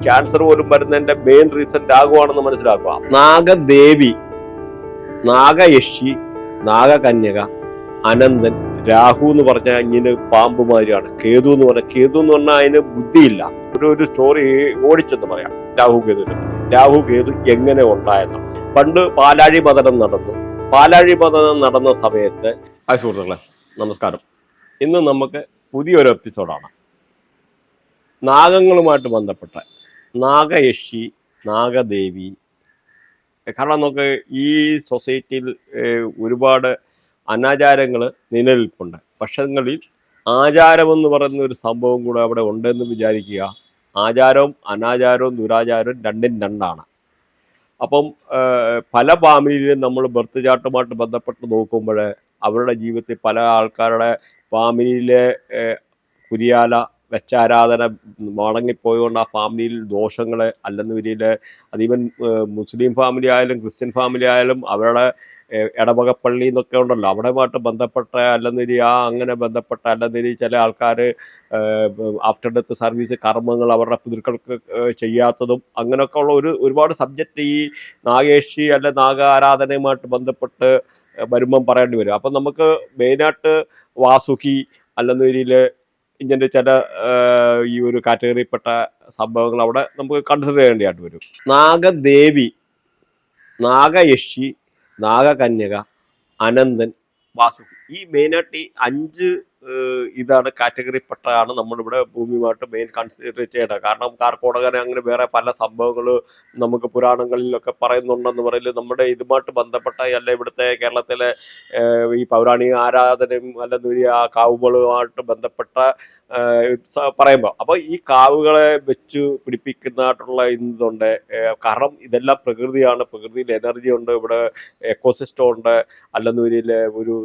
Cancer പോലും വരുന്നതിന്റെ main reason രാഘുവാണെന്ന് മനസ്സിലാക്കുക. നാഗദേവി നാഗയക്ഷി നാഗകന്യക അനന്തൻ രാഹു എന്ന് പറഞ്ഞാൽ ഇങ്ങനെ പാമ്പ് മാതിരിയാണ് കേതു എന്ന് പറഞ്ഞാൽ കേതു എന്ന് പറഞ്ഞാൽ അതിന് ബുദ്ധിയില്ല. ഒരു ഒരു സ്റ്റോറി ഓടിച്ചെന്ന് പറയാം. രാഹു കേതുവിനെ രാഹു കേതു എങ്ങനെ ഉണ്ടായെന്നാണ് പണ്ട് പാലാഴി പതനം നടന്നു. പാലാഴി പതനം നടന്ന സമയത്ത് ആ സുഹൃത്തുക്കളെ നമസ്കാരം. ഇന്ന് നമുക്ക് പുതിയൊരു എപ്പിസോഡാണ് നാഗങ്ങളുമായിട്ട് ബന്ധപ്പെട്ട നാഗയക്ഷി നാഗദേവി. കാരണം നമുക്ക് ഈ സൊസൈറ്റിയിൽ ഒരുപാട് അനാചാരങ്ങൾ നിലനിൽപ്പുണ്ട്. പക്ഷങ്ങളിൽ ആചാരമെന്ന് പറയുന്ന ഒരു സംഭവം കൂടെ അവിടെ ഉണ്ടെന്ന് വിചാരിക്കുക. ആചാരവും അനാചാരവും ദുരാചാരവും രണ്ടും രണ്ടാണ്. അപ്പം പല ഫാമിലിയിലും നമ്മൾ ബർത്ത് ചാർട്ടുമായിട്ട് ബന്ധപ്പെട്ട് നോക്കുമ്പോൾ അവരുടെ ജീവിതത്തിൽ പല ആൾക്കാരുടെ ഫാമിലിയിലെ കുരിയാല വെച്ചാരാധന മുടങ്ങിപ്പോയതുകൊണ്ട് ആ ഫാമിലിയിൽ ദോഷങ്ങൾ അല്ലെന്ന് വരിയിൽ അതീവൻ മുസ്ലിം ഫാമിലി ആയാലും ക്രിസ്ത്യൻ ഫാമിലി ആയാലും അവരുടെ ഇടവകപ്പള്ളി എന്നൊക്കെ ഉണ്ടല്ലോ. അവിടെയുമായിട്ട് ബന്ധപ്പെട്ട അല്ലെന്നിരി ആ അങ്ങനെ ബന്ധപ്പെട്ട അല്ലെന്നിരി ചില ആൾക്കാർ ആഫ്റ്റർ ഡെത്ത് സർവീസ് കർമ്മങ്ങൾ അവരുടെ പിതൃക്കൾക്ക് ചെയ്യാത്തതും അങ്ങനെയൊക്കെ ഉള്ള ഒരു ഒരുപാട് സബ്ജക്റ്റ് ഈ നാഗേഷി അല്ലെ നാഗ ആരാധനയുമായിട്ട് ബന്ധപ്പെട്ട് വരുമ്പം പറയേണ്ടി വരും. അപ്പം നമുക്ക് മെയിനായിട്ട് വാസുകി അല്ലെന്ന രീതിയിൽ ഇങ്ങനെ ചില ഈ ഒരു കാറ്റഗറിയിൽപ്പെട്ട സംഭവങ്ങൾ അവിടെ നമുക്ക് കൺസിഡർ ചെയ്യേണ്ടതായിട്ട് വരും. നാഗദേവി നാഗയക്ഷി നാഗകന്യക അനന്തൻ വാസുകി ഈ മെയിനായിട്ട് ഈ അഞ്ച് ഇതാണ് കാറ്റഗറിപ്പെട്ടതാണ് നമ്മളിവിടെ ഭൂമിയുമായിട്ട് മെയിൻ കൺസിഡർ ചെയ്യേണ്ടത്. കാരണം കാർക്കോടകനെ അങ്ങനെ വേറെ പല സംഭവങ്ങൾ നമുക്ക് പുരാണങ്ങളിലൊക്കെ പറയുന്നുണ്ടെന്ന് പറയൽ നമ്മുടെ ഇതുമായിട്ട് ബന്ധപ്പെട്ട അല്ല ഇവിടുത്തെ കേരളത്തിലെ ഈ പൗരാണിക ആരാധനയും അല്ലെങ്കിൽ ആ കാവുകളുമായിട്ട് ബന്ധപ്പെട്ട പറയുമ്പോൾ അപ്പോൾ ഈ കാവുകളെ വെച്ച് പിടിപ്പിക്കുന്നതായിട്ടുള്ള ഇതുണ്ട്. കാരണം ഇതെല്ലാം പ്രകൃതിയാണ്. പ്രകൃതിയിൽ എനർജി ഉണ്ട്. ഇവിടെ എക്കോസിസ്റ്റം ഉണ്ട്. അല്ലെന്നൂരിയിലെ ഒരു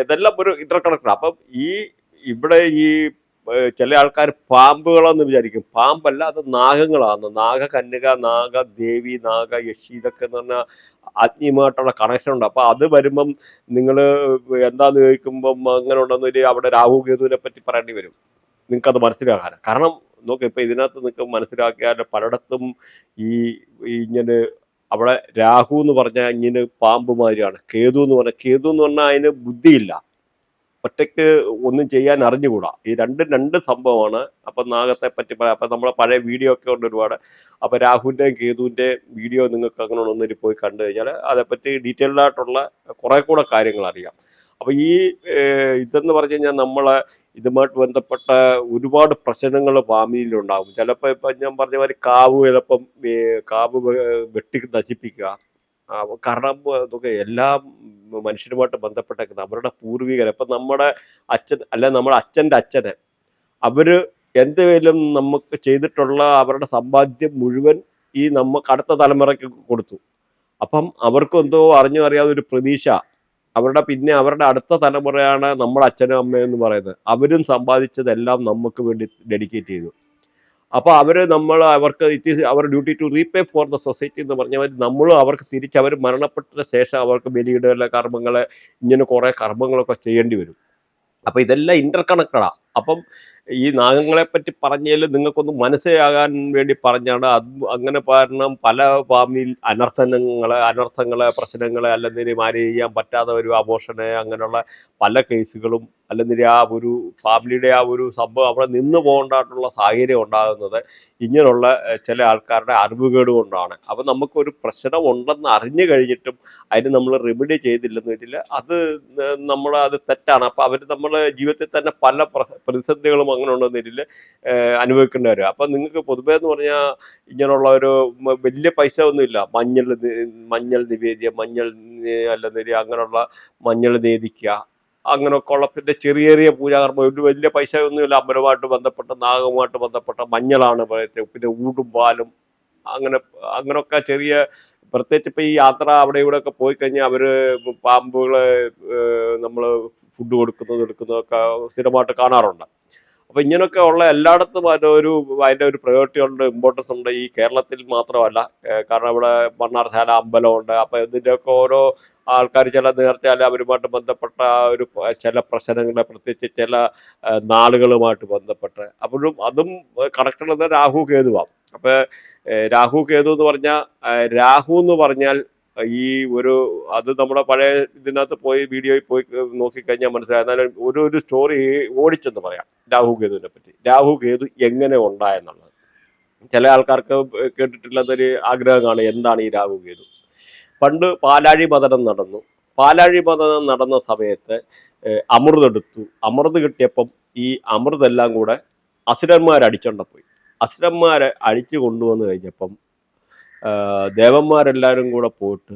ഇതെല്ലാം ഒരു ഇന്റർ കണക്റ്റഡ് അപ്പം ഈ ഇവിടെ ഈ ചില ആൾക്കാർ പാമ്പുകളെന്ന് വിചാരിക്കും. പാമ്പല്ല അത് നാഗങ്ങളാണ് നാഗ കന്യക നാഗ ദേവി നാഗ യക്ഷി ഇതൊക്കെ എന്ന് പറഞ്ഞാൽ ആത്മീയമായിട്ടുള്ള കണക്ഷൻ ഉണ്ട്. അപ്പൊ അത് വരുമ്പം നിങ്ങൾ എന്താന്ന് ചോദിക്കുമ്പം അങ്ങനെ ഉണ്ടെന്നൊരു അവിടെ രാഹു കേതുവിനെ പറ്റി പറയേണ്ടി വരും. നിങ്ങൾക്ക് അത് മനസ്സിലാകാൻ. കാരണം നോക്കി ഇപ്പൊ ഇതിനകത്ത് നിങ്ങൾക്ക് മനസ്സിലാക്കിയാൽ പലയിടത്തും ഈ ഇങ്ങനെ അവിടെ രാഹു എന്ന് പറഞ്ഞാൽ ഇങ്ങനെ പാമ്പ് മാതിരിയാണ് കേതു എന്ന് പറഞ്ഞാൽ കേതു എന്ന് പറഞ്ഞാൽ അതിന് ബുദ്ധിയില്ല. ഒറ്റയ്ക്ക് ഒന്നും ചെയ്യാൻ അറിഞ്ഞുകൂടാ. ഈ രണ്ടും രണ്ട് സംഭവമാണ്. അപ്പൊ നാഗത്തെ പറ്റി പറയാം. അപ്പൊ നമ്മളെ പഴയ വീഡിയോ ഒക്കെ ഉണ്ട് ഒരുപാട്. അപ്പൊ രാഹുലിന്റെയും കേതുവിന്റെയും വീഡിയോ നിങ്ങൾക്ക് അങ്ങനെ ഒന്നിരി പോയി കണ്ടു കഴിഞ്ഞാൽ അതേപ്പറ്റി ഡീറ്റെയിൽഡ് ആയിട്ടുള്ള കുറെ കൂടെ കാര്യങ്ങൾ അറിയാം. അപ്പൊ ഈ ഇതെന്ന് പറഞ്ഞു കഴിഞ്ഞാൽ നമ്മളെ ഇതുമായിട്ട് ബന്ധപ്പെട്ട ഒരുപാട് പ്രശ്നങ്ങൾ ഫാമിലിയിലുണ്ടാകും ചിലപ്പോൾ ഇപ്പം ഞാൻ പറഞ്ഞ മാതിരി കാവ് ചിലപ്പം കാവ് വെട്ടി നശിപ്പിക്കുക. കാരണം എല്ലാം മനുഷ്യരുമായിട്ട് ബന്ധപ്പെട്ടേക്കുന്നത്. അവരുടെ പൂർവികർ ഇപ്പം നമ്മുടെ അച്ഛൻ അല്ലെ നമ്മുടെ അച്ഛന്റെ അച്ഛന് അവർ എന്തെങ്കിലും നമുക്ക് ചെയ്തിട്ടുള്ള അവരുടെ സമ്പാദ്യം മുഴുവൻ ഈ നമുക്ക് അടുത്ത തലമുറയ്ക്ക് കൊടുത്തു. അപ്പം അവർക്ക് എന്തോ അറിഞ്ഞു അറിയാതെ ഒരു പ്രതീക്ഷ. അവരുടെ പിന്നെ അവരുടെ അടുത്ത തലമുറയാണ് നമ്മുടെ അച്ഛനും അമ്മയും എന്ന് പറയുന്നത്. അവരും സമ്പാദിച്ചതെല്ലാം നമുക്ക് വേണ്ടി ഡെഡിക്കേറ്റ് ചെയ്തു. അപ്പൊ അവർ നമ്മൾ അവർക്ക് it is our duty to repay for the society എന്ന് പറഞ്ഞാൽ നമ്മളും അവർക്ക് തിരിച്ച് അവർ മരണപ്പെട്ട ശേഷം അവർക്ക് ബലിയിടല കർമ്മങ്ങൾ ഇങ്ങനെ കുറേ കർമ്മങ്ങളൊക്കെ ചെയ്യേണ്ടി വരും. അപ്പോൾ ഇതെല്ലാം ഇന്റർ കണക്റ്റഡാ അപ്പം ഈ നാഗങ്ങളെ പറ്റി പറഞ്ഞതിൽ നിങ്ങൾക്കൊന്ന് മനസ്സിലാകാൻ വേണ്ടി പറഞ്ഞാണ് അത് അങ്ങനെ കാരണം പല ഫാമിൽ അനർത്ഥനങ്ങളെ അനർത്ഥങ്ങളെ പ്രശ്നങ്ങളെ അല്ലെങ്കിൽ മാനേജ് ചെയ്യാൻ പറ്റാത്ത ഒരു അബോഷന് അങ്ങനെയുള്ള പല കേസുകളും അല്ലെങ്കിൽ ആ ഒരു ഫാമിലിയുടെ ആ ഒരു സംഭവം അവിടെ നിന്ന് പോകേണ്ടതായിട്ടുള്ള സാഹചര്യം ഉണ്ടാകുന്നത് ഇങ്ങനെയുള്ള ചില ആൾക്കാരുടെ അറിവുകേട് കൊണ്ടാണ്. അപ്പം നമുക്കൊരു പ്രശ്നം ഉണ്ടെന്ന് അറിഞ്ഞു കഴിഞ്ഞിട്ടും അതിന് നമ്മൾ റെമഡി ചെയ്തില്ലെന്ന് വെച്ചാൽ അത് നമ്മൾ അത് തെറ്റാണ്. അപ്പം അവർ നമ്മൾ ജീവിതത്തിൽ തന്നെ പല പ്രതിസന്ധികളും അങ്ങനെ ഉണ്ടെന്ന് വെച്ചാൽ അനുഭവിക്കേണ്ടി വരും. അപ്പം നിങ്ങൾക്ക് പൊതുവേ എന്ന് പറഞ്ഞാൽ ഇങ്ങനെയുള്ള ഒരു വലിയ പൈസ ഒന്നുമില്ല മഞ്ഞൾ മഞ്ഞൾ നിവേദ്യം മഞ്ഞൾ അല്ലെന്നില്ല അങ്ങനെയുള്ള മഞ്ഞൾ നേദിക്കുക അങ്ങനെയൊക്കെ ഉള്ള പിന്നെ ചെറിയ ചെറിയ പൂജാകർമ്മം ഒരു വലിയ പൈസ ഒന്നുമില്ല അമ്പലമായിട്ട് ബന്ധപ്പെട്ട നാഗവുമായിട്ട് ബന്ധപ്പെട്ട മഞ്ഞളാണ് പിന്നെ ഊടും പാലും അങ്ങനെ അങ്ങനെയൊക്കെ ചെറിയ പ്രത്യേകിച്ച് ഇപ്പം ഈ യാത്ര അവിടെ ഇവിടെ ഒക്കെ പോയി കഴിഞ്ഞാൽ അവർ പാമ്പുകളെ നമ്മൾ ഫുഡ് കൊടുക്കുന്നതും എടുക്കുന്നതൊക്കെ സ്ഥിരമായിട്ട് കാണാറുണ്ട്. അപ്പൊ ഇങ്ങനെയൊക്കെ ഉള്ള എല്ലായിടത്തും ഒരു അതിന്റെ ഒരു പ്രയോറിറ്റി ഉണ്ട് ഇമ്പോർട്ടൻസ് ഉണ്ട്. ഈ കേരളത്തിൽ മാത്രമല്ല കാരണം ഇവിടെ മണ്ണാർശാല അമ്പലമുണ്ട്. അപ്പൊ ഇതിന്റെയൊക്കെ ഓരോ ആൾക്കാർ ചില അല്ല അവരുമായിട്ട് ബന്ധപ്പെട്ട ഒരു ചില പ്രശ്നങ്ങളെ പ്രത്യേകിച്ച് ചില നാളുകളുമായിട്ട് ബന്ധപ്പെട്ട്. അപ്പോഴും അതും കണക്ട് ഉള്ളത് രാഹു കേതുവാണ് അപ്പൊ രാഹു കേതു എന്ന് പറഞ്ഞാൽ രാഹു എന്ന് പറഞ്ഞാൽ ഈ ഒരു അത് നമ്മുടെ പഴയ ഇതിനകത്ത് പോയി വീഡിയോയിൽ പോയി നോക്കിക്കഴിഞ്ഞാൽ മനസ്സിലായി. എന്നാലും ഒരു ഒരു സ്റ്റോറി ഓടിച്ചെന്ന് പറയാം രാഹു കേതുവിനെ പറ്റി. രാഹു കേതു എങ്ങനെ ഉണ്ടായെന്നുള്ളത്. ചില ആൾക്കാർക്ക് കേട്ടിട്ടുള്ളതൊരു ആഗ്രഹമാണ് എന്താണ് ഈ രാഹു കേതു പണ്ട് പാലാഴി മതനം നടന്നു. പാലാഴി മതനം നടന്ന സമയത്ത് അമൃതെടുത്തു അമൃത് കിട്ടിയപ്പം ഈ അമൃതെല്ലാം കൂടെ അസുരന്മാരടിച്ചോണ്ട പോയി. അസുരന്മാരെ അടിച്ചു കൊണ്ടുവന്നു കഴിഞ്ഞപ്പം ദേവന്മാരെല്ലാവരും കൂടെ പോയിട്ട്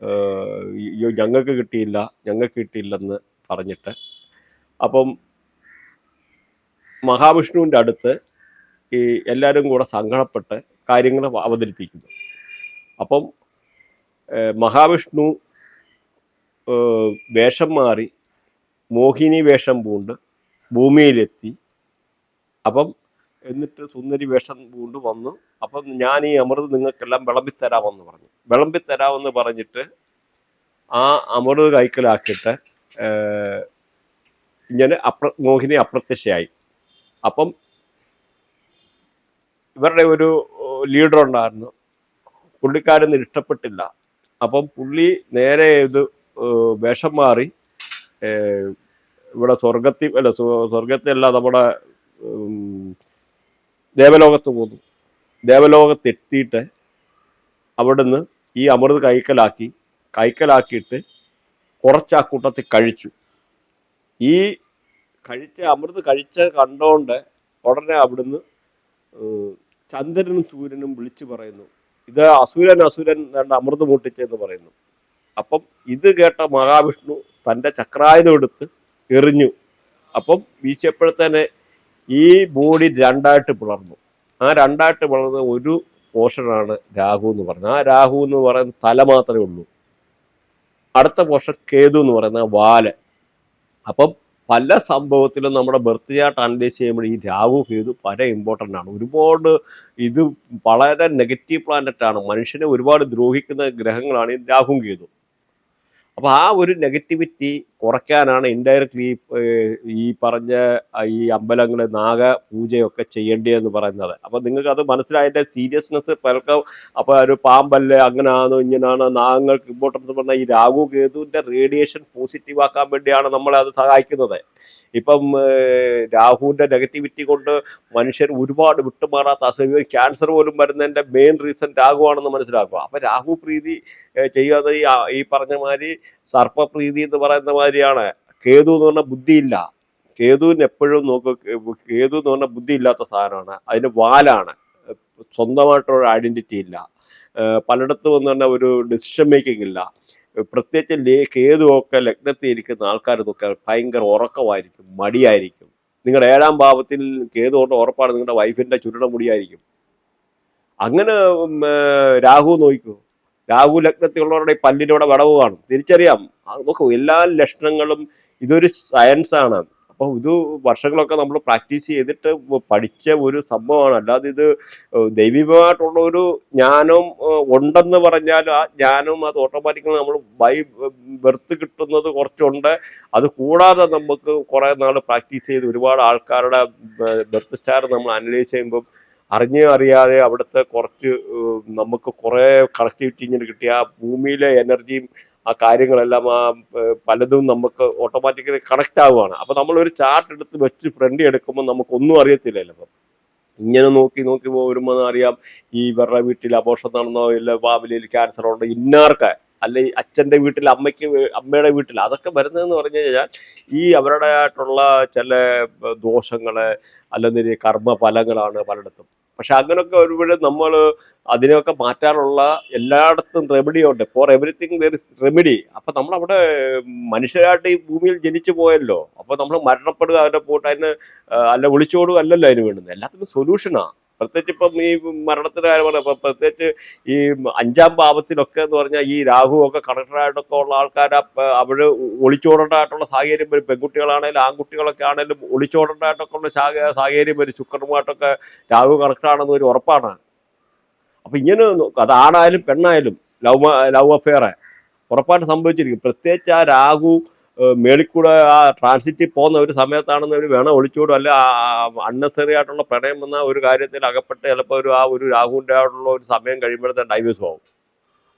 അയ്യോ ഞങ്ങൾക്ക് കിട്ടിയില്ല ഞങ്ങൾക്ക് കിട്ടിയില്ലെന്ന് പറഞ്ഞിട്ട് അപ്പം മഹാവിഷ്ണുവിന്റെ അടുത്ത് ഈ എല്ലാവരും കൂടെ സങ്കടപ്പെട്ട് കാര്യങ്ങൾ അവതരിപ്പിക്കുന്നു. അപ്പം മഹാവിഷ്ണു വേഷം മാറി മോഹിനി വേഷം പൂണ്ട് ഭൂമിയിലെത്തി. അപ്പം എന്നിട്ട് സുന്ദരി വേഷം പൂണ്ട് വന്നു. അപ്പം ഞാൻ ഈ അമൃത് നിങ്ങൾക്കെല്ലാം വിളമ്പി തരാമെന്ന് പറഞ്ഞു. വിളമ്പി വിളമ്പിത്തരാമെന്ന് പറഞ്ഞിട്ട് ആ അമൃത് കൈക്കലാക്കിയിട്ട് ഇങ്ങനെ അപ്ര മോഹിനി അപ്രത്യക്ഷയായി. അപ്പം ഇവരുടെ ഒരു ലീഡർ ഉണ്ടായിരുന്നു. പുള്ളിക്കാരൊന്നും ഇഷ്ടപ്പെട്ടില്ല. അപ്പം പുള്ളി നേരെ ഇത് വേഷം മാറി ഇവിടെ സ്വർഗത്തിൽ അല്ല സ്വ- സ്വർഗത്തിലല്ല നമ്മുടെ ദേവലോകത്ത് പോന്നു. ദേവലോകത്തെത്തിയിട്ട് അവിടുന്ന് ഈ അമൃത് കൈക്കലാക്കി കൈക്കലാക്കിയിട്ട് കുറച്ച് ആ കൂട്ടത്തിൽ കഴിച്ചു. ഈ കഴിച്ച അമൃത് കഴിച്ച കണ്ടോണ്ട് ഉടനെ അവിടുന്ന് ചന്ദ്രനും സൂര്യനും വിളിച്ചു പറയുന്നു. ഇത് അസുരൻ അസുരൻ രണ്ട് അമൃത് മൂട്ടിച്ചെന്ന് പറയുന്നു. അപ്പം ഇത് കേട്ട മഹാവിഷ്ണു തന്റെ ചക്രായുധം എടുത്ത് എറിഞ്ഞു. അപ്പം വീശിയപ്പോഴത്തേനെ ഈ ബോഡി രണ്ടായിട്ട് പിളർന്നു. ആ രണ്ടായിട്ട് പിളർന്ന ഒരു പോർഷനാണ് രാഹു എന്ന് പറയുന്നത്. ആ രാഹു എന്ന് പറയുന്ന തല മാത്രമേ ഉള്ളൂ. അടുത്ത പോർഷൻ കേതു എന്ന് പറയുന്ന വാൽ. അപ്പം പല സംഭവത്തിലും നമ്മുടെ ബർത്ത് ചാർട്ട് അനലൈസ് ചെയ്യുമ്പോൾ ഈ രാഹു കേതു പല ഇമ്പോർട്ടന്റ് ആണ്. ഒരുപാട് ഇത് വളരെ നെഗറ്റീവ് പ്ലാനറ്റ് ആണ്. മനുഷ്യനെ ഒരുപാട് ദ്രോഹിക്കുന്ന ഗ്രഹങ്ങളാണ് ഈ രാഹുവും കേതു അപ്പോൾ ആ ഒരു നെഗറ്റിവിറ്റി കുറയ്ക്കാനാണ് ഇൻഡയറക്റ്റ്ലി ഈ പറഞ്ഞ ഈ അമ്പലങ്ങൾ നാഗ പൂജയൊക്കെ ചെയ്യേണ്ടതെന്ന് പറയുന്നത്. അപ്പോൾ നിങ്ങൾക്ക് അത് മനസ്സിലായതിന്റെ സീരിയസ്നെസ് പലർക്കും അപ്പോൾ ഒരു പാമ്പല്ലേ അങ്ങനെയാണോ ഇങ്ങനെയാണോ നാഗങ്ങൾക്ക് ഇമ്പോർട്ടൻസ് പറഞ്ഞാൽ ഈ രാഹു കേതുവിന്റെ റേഡിയേഷൻ പോസിറ്റീവ് ആക്കാൻ വേണ്ടിയാണ് നമ്മളെ അത് സഹായിക്കുന്നത്. ഇപ്പം രാഹുവിന്റെ നെഗറ്റിവിറ്റി കൊണ്ട് മനുഷ്യർ ഒരുപാട് വിട്ടുമാറാത്ത അസുഖം ക്യാൻസർ പോലും വരുന്നതിന്റെ മെയിൻ റീസൺ രാഹുവാണെന്ന് മനസ്സിലാക്കുക. അപ്പോൾ രാഹു പ്രീതി ചെയ്യാതെ ഈ പറഞ്ഞ മാതിരി സർപ്പപ്രീതി എന്ന് പറയുന്ന മാതിരിയാണ് കേതു എന്ന് പറഞ്ഞാൽ ബുദ്ധിയില്ല. കേതുവിന് എപ്പോഴും നോക്ക് കേതു എന്ന് പറഞ്ഞാൽ ബുദ്ധിയില്ലാത്ത സാധനമാണ്. അതിന് വാലാണ്. സ്വന്തമായിട്ടുള്ള ഐഡന്റിറ്റി ഇല്ല. പലയിടത്തും എന്ന് പറഞ്ഞാൽ ഒരു ഡിസിഷൻ മേക്കിംഗ് ഇല്ല. പ്രത്യേകിച്ച് ലേ കേതുവൊക്കെ ലഗ്നത്തിൽ ഇരിക്കുന്ന ആൾക്കാർ നോക്കുക ഭയങ്കര ഉറക്കമായിരിക്കും മടിയായിരിക്കും. നിങ്ങളുടെ ഏഴാം ഭാവത്തിൽ കേതു കൊണ്ട് ഉറപ്പാണ് നിങ്ങളുടെ വൈഫിന്റെ ചുരുട മുടിയായിരിക്കും. അങ്ങനെ രാഹു നോക്കൂ. രാഹു ലഗ്നത്തിലുള്ളവരുടെ ഈ പല്ലിനോടെ വിടവ് കാണും. തിരിച്ചറിയാം. നമുക്ക് എല്ലാ ലക്ഷണങ്ങളും ഇതൊരു സയൻസ് ആണ്. അപ്പോൾ ഇത് വർഷങ്ങളൊക്കെ നമ്മൾ പ്രാക്ടീസ് ചെയ്തിട്ട് പഠിച്ച ഒരു സംഭവമാണ്. അല്ലാതെ ഇത് ദൈവികമായിട്ടുള്ള ഒരു ജ്ഞാനം ഉണ്ടെന്ന് പറഞ്ഞാൽ ആ ജ്ഞാനം അത് ഓട്ടോമാറ്റിക്കലി നമ്മൾ ബൈ ബെർത്ത് കിട്ടുന്നത് കുറച്ചുണ്ട്. അത് കൂടാതെ നമുക്ക് കുറേ നാൾ പ്രാക്ടീസ് ചെയ്ത് ഒരുപാട് ആൾക്കാരുടെ ബെർത്ത് സ്റ്റാർ നമ്മൾ അനലൈസ് ചെയ്യുമ്പം അറിഞ്ഞോ അറിയാതെ അവിടുത്തെ കുറച്ച് നമുക്ക് കുറേ കണക്ടിവിറ്റി ഇങ്ങനെ കിട്ടിയ ആ ഭൂമിയിലെ എനർജിയും ആ കാര്യങ്ങളെല്ലാം ആ പലതും നമുക്ക് ഓട്ടോമാറ്റിക്കലി കണക്ട് ആവുകയാണ് അപ്പോൾ നമ്മളൊരു ചാർട്ട് എടുത്ത് വെച്ച് ഫ്രണ്ട് എടുക്കുമ്പോൾ നമുക്കൊന്നും അറിയത്തില്ലല്ലോ അപ്പം ഇങ്ങനെ നോക്കി നോക്കി വരുമ്പോൾ അറിയാം ഈ ഇവരുടെ വീട്ടിൽ അപോഷം നടന്നോ ഇല്ല ബാബിലിയിൽ ക്യാൻസർ ഉണ്ടോ ഇന്നാർക്ക്? അല്ലെ അച്ഛന്റെ വീട്ടിൽ അമ്മയ്ക്ക് അമ്മയുടെ വീട്ടിൽ അതൊക്കെ വരുന്നതെന്ന് പറഞ്ഞു കഴിഞ്ഞാൽ ഈ അവരുടെ ആയിട്ടുള്ള ചില ദോഷങ്ങൾ അല്ലെങ്കിൽ കർമ്മ ഫലങ്ങളാണ് പലയിടത്തും. പക്ഷെ അങ്ങനെയൊക്കെ ഒരുപാട് നമ്മൾ അതിനെയൊക്കെ മാറ്റാനുള്ള എല്ലായിടത്തും റെമഡി ഉണ്ട്. For everything there is remedy അപ്പൊ നമ്മളവിടെ മനുഷ്യരായിട്ട് ഈ ഭൂമിയിൽ ജനിച്ചു പോയല്ലോ. അപ്പൊ നമ്മൾ മരണപ്പെടുക അവരുടെ പോട്ട് അതിന് അല്ല ഒളിച്ചോടുക അല്ലല്ലോ അതിന് വേണ്ടുന്നത്. എല്ലാത്തിനും സൊല്യൂഷനാ പ്രത്യേകിച്ച് ഇപ്പം ഈ മരണത്തിന് കാര്യമാണ് ഇപ്പം പ്രത്യേകിച്ച് ഈ അഞ്ചാം ഭാവത്തിലൊക്കെ എന്ന് പറഞ്ഞാൽ ഈ രാഹു ഒക്കെ കണക്ടറായിട്ടൊക്കെ ഉള്ള ആൾക്കാർ അവർ ഒളിച്ചോടേണ്ടതായിട്ടുള്ള സാഹചര്യം വരും. പെൺകുട്ടികളാണെങ്കിലും ആൺകുട്ടികളൊക്കെ ആണെങ്കിലും ഒളിച്ചോടേണ്ടതായിട്ടൊക്കെ ഉള്ള സാഹ- സാഹചര്യം വരും. ശുക്രനുമായിട്ടൊക്കെ രാഹു കണക്ടറാണെന്ന് ഒരു ഉറപ്പാണ്. അപ്പം ഇങ്ങനെ നോ- അത് ആണായാലും പെണ്ണായാലും ലവ് ലവ് അഫെയർ ഉറപ്പായിട്ട് സംഭവിച്ചിരിക്കും. പ്രത്യേകിച്ച് ആ രാഹു ഏഹ് മേളിൽ കൂടെ ആ ട്രാൻസിറ്റിൽ പോകുന്ന ഒരു സമയത്താണെന്ന് അവർ വേണം ഒളിച്ചോടും അല്ല അൺനെസറി ആയിട്ടുള്ള പ്രണയം എന്ന ഒരു കാര്യത്തിൽ അകപ്പെട്ട് ചിലപ്പോൾ ഒരു ആ ഒരു രാഹുവിന്റെ ആയിട്ടുള്ള ഒരു സമയം കഴിയുമ്പോഴത്തെ ഡൈവേഴ്സ് ആവും.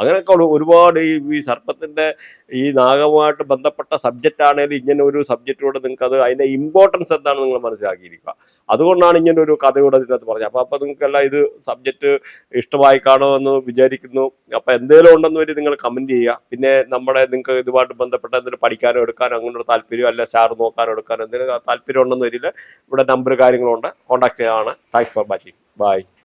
അങ്ങനെയൊക്കെ ഒരുപാട് ഈ ഈ സർപ്പത്തിന്റെ ഈ നാഗവുമായിട്ട് ബന്ധപ്പെട്ട സബ്ജക്റ്റ് ആണെങ്കിലും ഇങ്ങനെ ഒരു സബ്ജക്റ്റിലൂടെ നിങ്ങൾക്ക് അത് അതിന്റെ ഇമ്പോർട്ടൻസ് എന്താണ് നിങ്ങൾ മനസ്സിലാക്കിയിരിക്കുക. അതുകൊണ്ടാണ് ഇങ്ങനെ ഒരു കഥയുടെ ഇതിനകത്ത് പറഞ്ഞത്. അപ്പോൾ അപ്പോൾ നിങ്ങൾക്കെല്ലാം ഇത് സബ്ജക്റ്റ് ഇഷ്ടമായി കാണുമെന്ന് വിചാരിക്കുന്നു. അപ്പോൾ എന്തെങ്കിലും ഉണ്ടെന്ന് വരെ നിങ്ങൾ കമന്റ് ചെയ്യുക. പിന്നെ നമ്മുടെ നിങ്ങൾക്ക് ഇതുമായിട്ട് ബന്ധപ്പെട്ട എന്തെങ്കിലും പഠിക്കാനോ എടുക്കാനോ അങ്ങനൊരു താല്പര്യം അല്ല സ്റ്റാർ നോക്കാനോ എടുക്കാനോ എന്തെങ്കിലും താല്പര്യം ഉണ്ടെന്ന് വരില്ല ഇവിടെ നമ്പർ കാര്യങ്ങളുണ്ട്. കോൺടാക്ട് ചെയ്യാനാണ് താങ്ക്സ് ഫോർ വാച്ചിങ് ബൈ